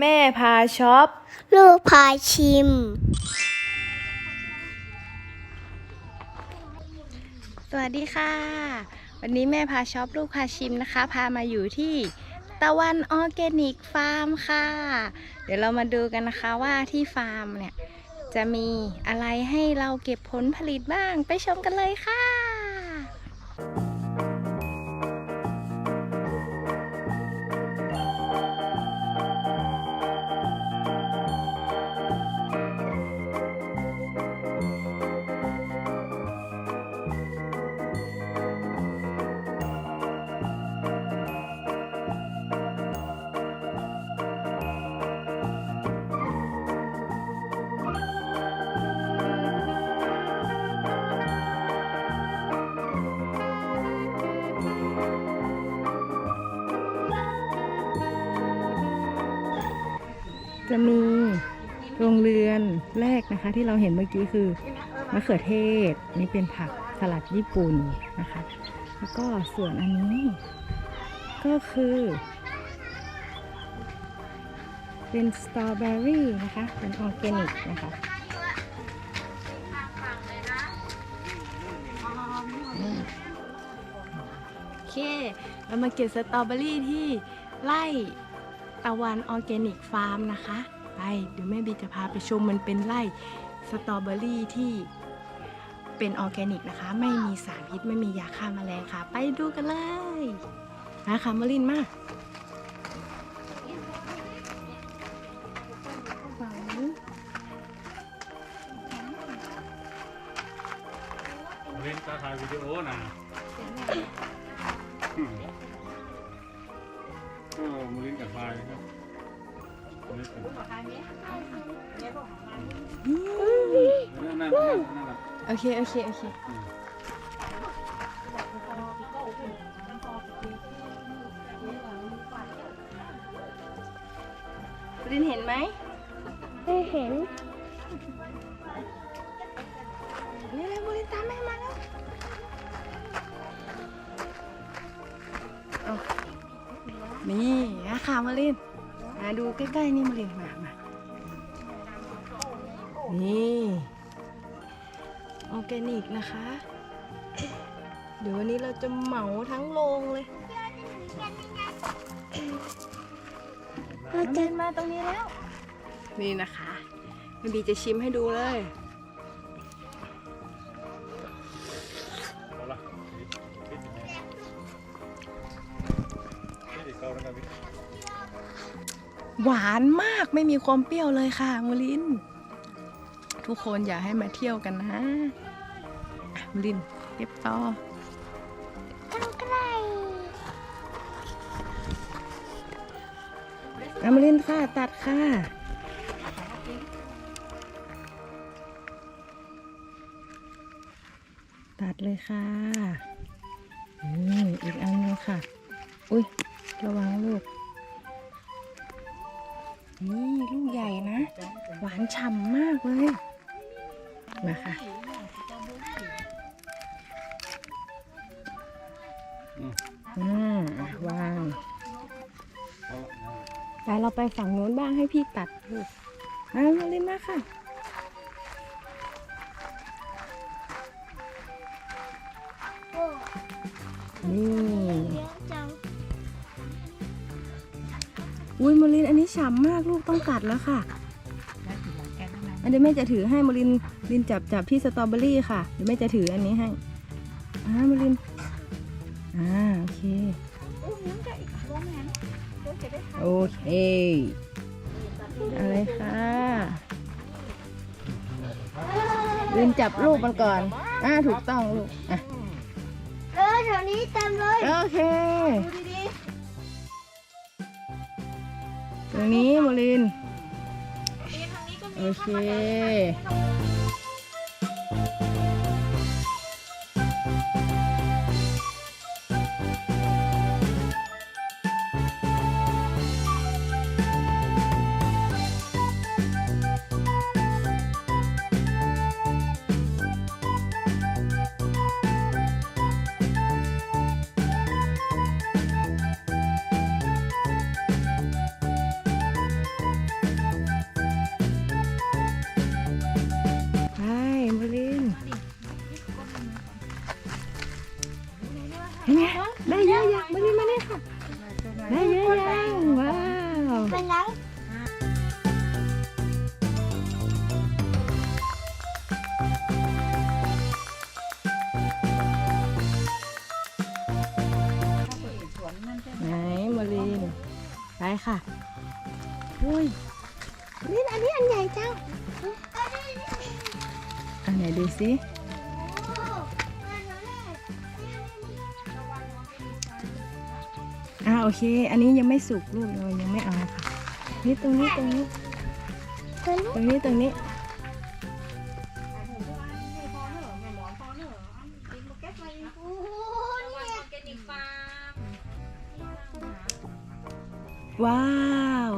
แม่พาช็อป ลูกพาชิม สวัสดีค่ะ วันนี้แม่พาช็อปลูกพาชิมนะคะ พามาอยู่ที่ตะวันออร์แกนิกฟาร์มค่ะ เดี๋ยวเรามาดูกันนะคะว่าที่ฟาร์มเนี่ย จะมีอะไรให้เราเก็บผลผลิตบ้างไปชมกันเลยค่ะ จะมีโรงเรือนแรกนะคะ ที่เราเห็นเมื่อกี้คือมะเขือเทศนี่เป็นผักสลัดญี่ปุ่นนะคะ แล้วก็ส่วนอันนี้ ก็คือ เป็นสตรอเบอรี่นะคะ เป็นออร์แกนิกนะคะโอเค เรามาเก็บสตรอเบอรี่ที่ไร่ ตะวันออร์แกนิกฟาร์มนะคะ ไปเดี๋ยวแม่บีจะพาไปชมมันเป็นไร่สตรอเบอรี่ที่เป็นออร์แกนิกนะคะ ไม่มีสารพิษไม่มียาฆ่าแมลงค่ะ ไปดูกันเลยมาค่ะมารินมาเล่นตาถ่ายวิดีโอนะ นกับนั่นนั่นนั่นแหละโอเค โอเค โอเค รินเห็นไหมไม่เห็นเร็วๆมารินตามแม่มาแล้วเอานี่นะค่ะมาริน มาดูใกล้ๆนี่มารินมามานี่ออร์แกนิกนะคะ เดี๋ยววันนี้เราจะเหมาทั้งโรงเลยเราน้องจะเดินมาตรงนี้แล้ว นี่นะคะแม่บีจะชิมให้ดูเลย หวานมากไม่มีความเปรี้ยวเลยค่ะมลิน ทุกคนอยากให้มาเที่ยวกันนะอะมลินเก็บต่อต้องใกล้อะมลินค่ะ ตัดค่ะ ตัดเลยค่ะนี่อีกอันนึงค่ะ อุ้ยระวังลูก นี่ลูกใหญ่นะ หวานฉ่ำมากเลยมาค่ะอืมอะวางเอาละไปเราไปฝั่งโน้นบ้างให้พี่ตัดลูกมามาเลยมาค่ะนี่ อะจังอุ้ยโมลินอันนี้ฉ่ำมากลูกต้องกัดแล้วค่ะ อันเดี๋ยวแม่จะถือให้โมลินลินจับจับที่สตรอเบอรี่ค่ะเดี๋ยวแม่จะถืออันนี้ให้อ่าโมลินอ่าโอเคโอเคอะไรค่ะลินจับลูกมันก่อนอ่าถูกต้องลูกอะเออแถวนี้เต็มเลยโอเค ตรงนี้โมลิน โอเค ค่ะอุ้ยนี่อันนี้อันใหญ่จังอันไหนดูสิโอ้มาหนูแน่อ่าโอเค อันนี้ยังไม่สุกลูกเรายังไม่เอาค่ะ นี่ตรงนี้ตรงนี้ตัวนี้ตรงนี้ตรงนี้ ว้าว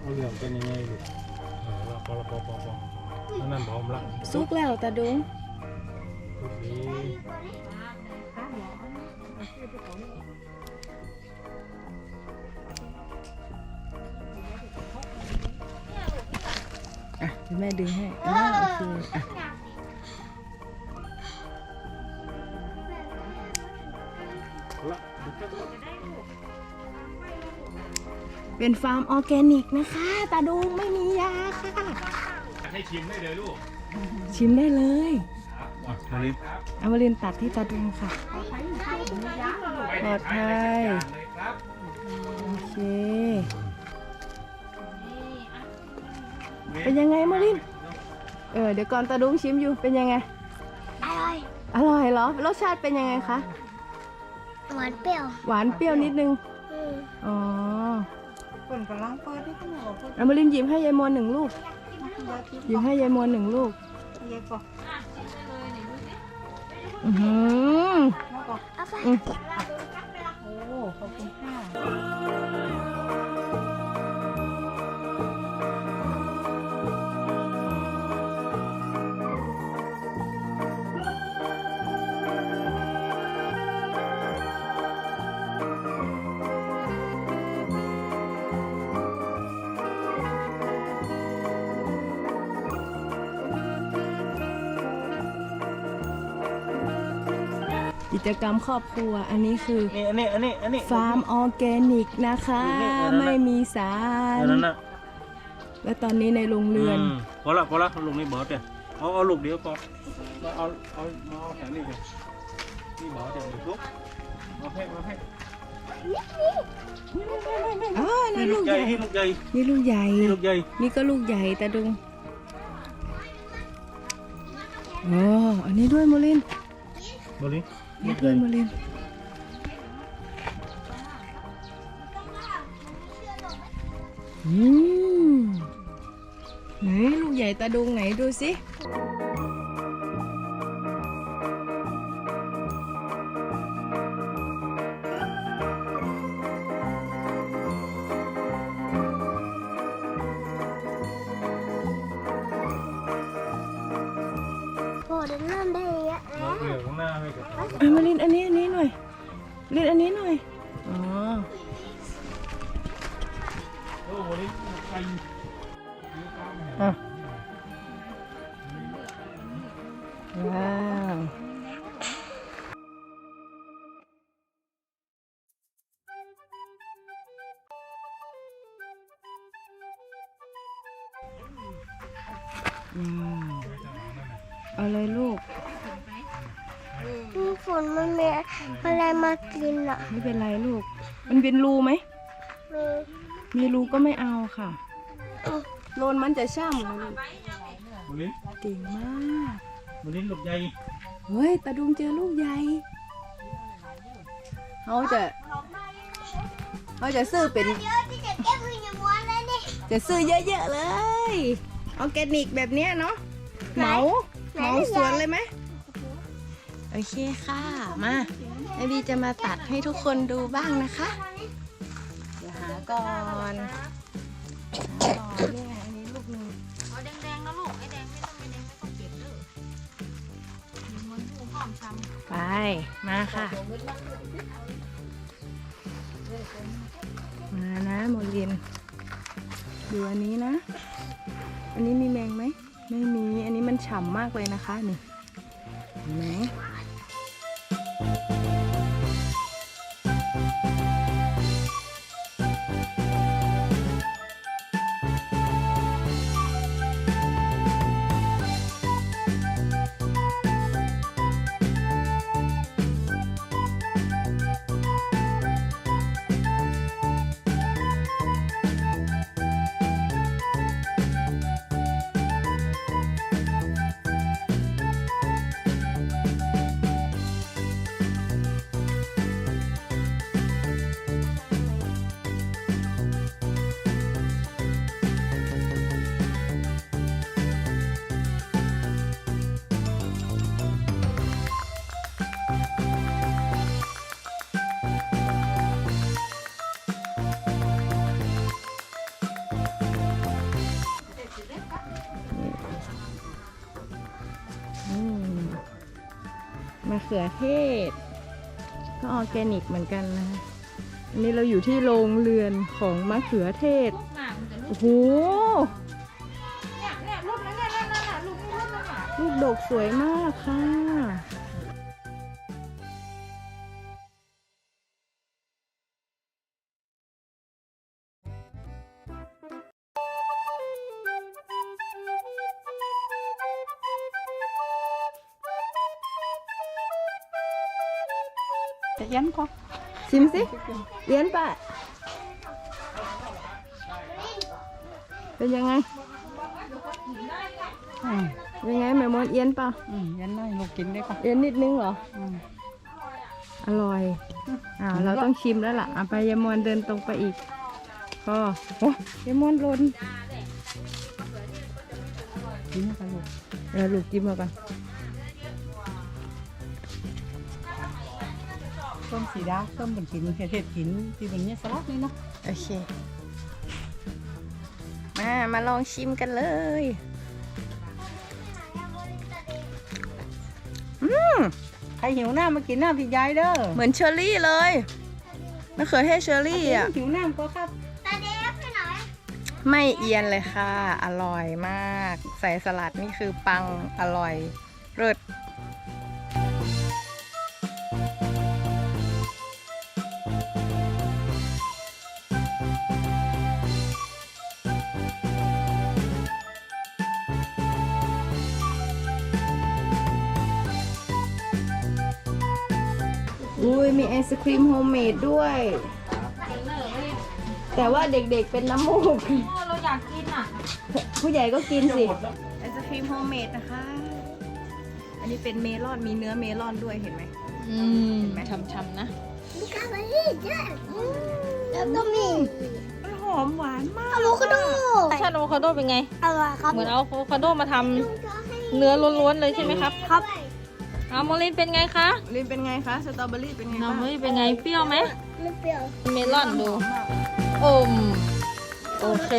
เอาเหลืองเป็นยังไงลูกเออเราพอละพอพอพอนั่นนั่นพร้อมละสุกแล้วตาดุงโอเคอะเดี๋ยวแม่ดึงให้อ่าโอเคอะเอาละ เดี๋ยวแค่ตัวเป็นฟาร์มออร์แกนิกนะคะ ตาดุงไม่มียาค่ะ ให้ชิมได้เลยลูกชิมได้เลยอะมาลินเอามาเรียนตัดที่ตาดุงค่ะปลอดภัยโอเค เป็นยังไงมารินเออเดี๋ยวก่อนตาดุงชิมอยู่เป็นยังไง อร่อย อร่อยเหรอ รสชาติเป็นยังไงคะ หวานเปรี้ยว หวานเปรี้ยวนิดนึงอืมอ๋อ เปิดกำลังเปิดที่ขนมเปิดเอามารินหยิบให้ยายมนหนึ่งลูกยาทิพย์หยิบให้ยายมนหนึ่งลูกเยก่อนอือหือแล้วก็เอาไปอืมโอ้ขอบคุณค่ะ กิจกรรมครอบครัว อันนี้คือนี่อันนี้อันนี้อันนี้ ฟาร์มออร์แกนิกนะคะ นี่อันนั้นน่ะ ไม่มีสาร อันนั้นนะและตอนนี้ในโรงเรือน มพอละพอละลูกนี่เบิร์ดเนี่ยเอาเอาลูกเดียวพอมาเอาเอามาเอาแถวนี้เลยนี่เบิร์ดเดี๋ยวลูกมาแพะมาแพะอ๋อนั่นี่นลูลูกกใหใหญ่ญ่ นี่ลูกใหญ่นี่ลูกใหญ่ นี่ลูกใหญ่นี่ก็ลูกใหญ่ตาดุงโอ้อันนี้ด้วยโมลินบรินี่ด้วยโมลิน อืมไหนลูกใหญ่ตาดุงไหนดูสิโอ้เดินเริ่มได้ เหลืองหน้าไม่เกิดอะมาลินอันนี้อันนี้หน่อยลินอันนี้หน่อยอ๋อโอ้โหนี่ไปอะว้าวอืมเอาเลยลูก ฝนมันมีอะไรมากินอะไม่เป็นไรลูก มันเป็นรูไหม มีมีรูก็ไม่เอาค่ะ โลนมันจะช่ำนะลูกบริเก่งมากบริลูกใหญ่เฮ้ยตาดุงเจอลูกใหญ่เขาจะเขาจะซื้อเป็นเยอะที่จะเก็บให้ยม้วนเลยนี่จะซื้อเยอะๆเลยออร์แกนิกแบบเนี้ยเนาะเหมาเหมาสวนเลยไหม โอเคค่ะ มาแม่บีจะมาตัดให้ทุกคนดูบ้างนะคะ เดี๋ยวหาก่อนหาก่อนนี่ไงอันนี้ลูกหนึงเอาแดงๆนะลูกไอ้แดงไม่ต้องไอ้แดงไม่ต้องเก็บเด้อมีมันผู้หอมช้ำไป มาค่ะ มานะโมเรียนดูอันนี้นะ อันนี้มีแมงไหม ไม่มี อันนี้มันฉ่ำมากเลยนะคะ นี่เห็นไหม ขือเทศ ก็ออร์แกนิกเหมือนกันนะอันนี้เราอยู่ที่โรงเรือนของมะเขือเทศ ลูกหมากมันจะลูกโอ้โห เนี่ยเนี่ยลูกนั้นเนี่ยนั่นน่ะลูกนี่ลูกนั่นน่ะลูกดกสวยมากค่ะจะ ชิมสิเลี้ยนปะเป็นยังไงอืมเป็นยังไงแม่มดเอียนเปล่าอืมยันได้ลูกกินได้ก็เอียนนิดนึงเหรออืมอร่อยอ่าเราต้องชิมแล้วล่ะอะไปยายมวนเดินตรงไปอีกพอโอ้ยายมวนหลนกินได้ก็ลูกเออลูกจิ้มมาก่อน สีดาต้มเป็นกินเฮ็ดๆกินที่เป็นเนี่ยสลัดนี่เนาะโอเค มามาลองชิมกันเลยใครหิวน้ำมากินน้ำพี่ยายเด้อเหมือนเชอร์รี่เลยมะเขือเทศเชอร์รี่อะหิวน้ำก็ครับตาเดฟให้หน่อยไม่เอียนเลยค่ะ อร่อยมาก ใส่สลัดนี่คือปังอร่อย อุ้ยมีไอศครีมโฮมเมดด้วย แต่ว่าเด็กๆเป็นน้ำมูก เราอยากกินอะ ผู้ใหญ่ก็กินสิ ไอศครีมโฮมเมดนะคะ อันนี้เป็นเมลอนมีเนื้อเมลอนด้วยเห็นไหมอืมช้ำๆนะมีกาบารี่ด้วยอืมแล้วก็มีมันหอมหวานมากอะโวคาโดชาติอะโวคาโดเป็นไง อร่อยครับเหมือนเอาอะโวคาโดมาทำเนื้อล้วนๆเลยใช่ไหมครับ ครับ เอาโมลินเป็นไงคะลินเป็นไงคะ สตรอเบอรี่เป็นไงน้องบ้างโมลินเป็นไงเปรี้ยวไหมไม่เปรี้ยว เมลอนดู อม โอเค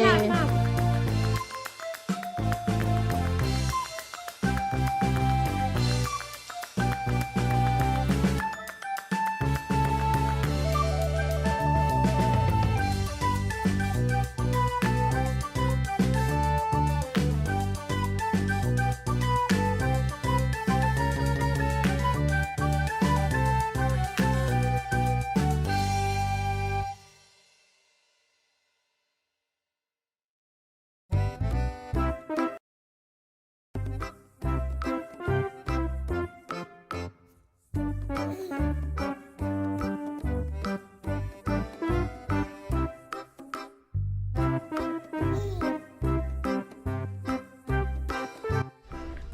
โ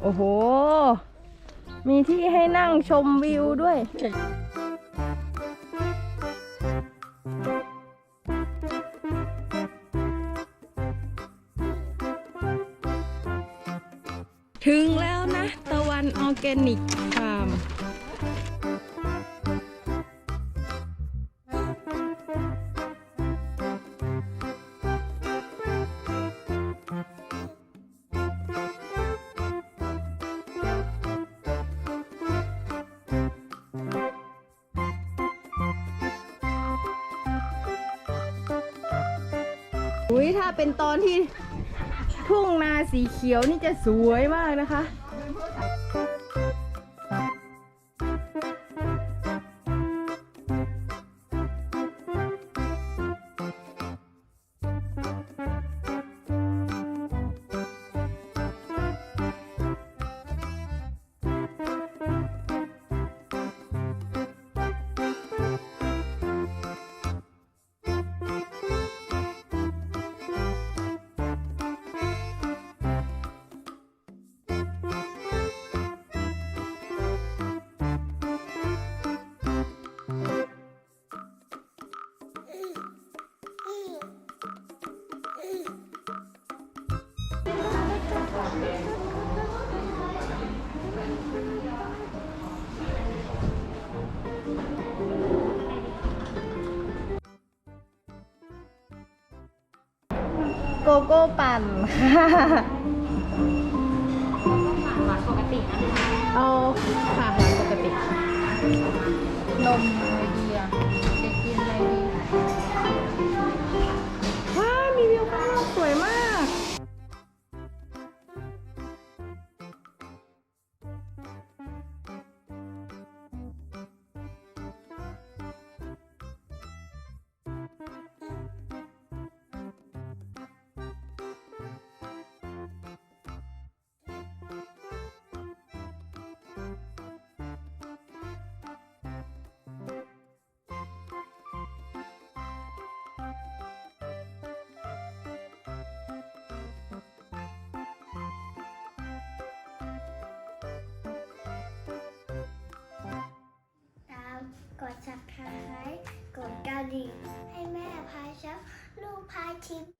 อ้โห มีที่ให้นั่งชมวิวด้วย ถึงแล้วนะ ตะวันออร์แกนิกฟาร์มอุ้ยถ้าเป็นตอนที่ ทุ่งนาสีเขียวนี่จะสวยมากนะคะ โกโก้ปั่นค่ะหวานปกตินะเอาค่ะร้านปกติ นมอะไรดีอะจะกินอะไร ด subscribe กดกระดิ่งให้แม่พายชักลูกพายทิพย์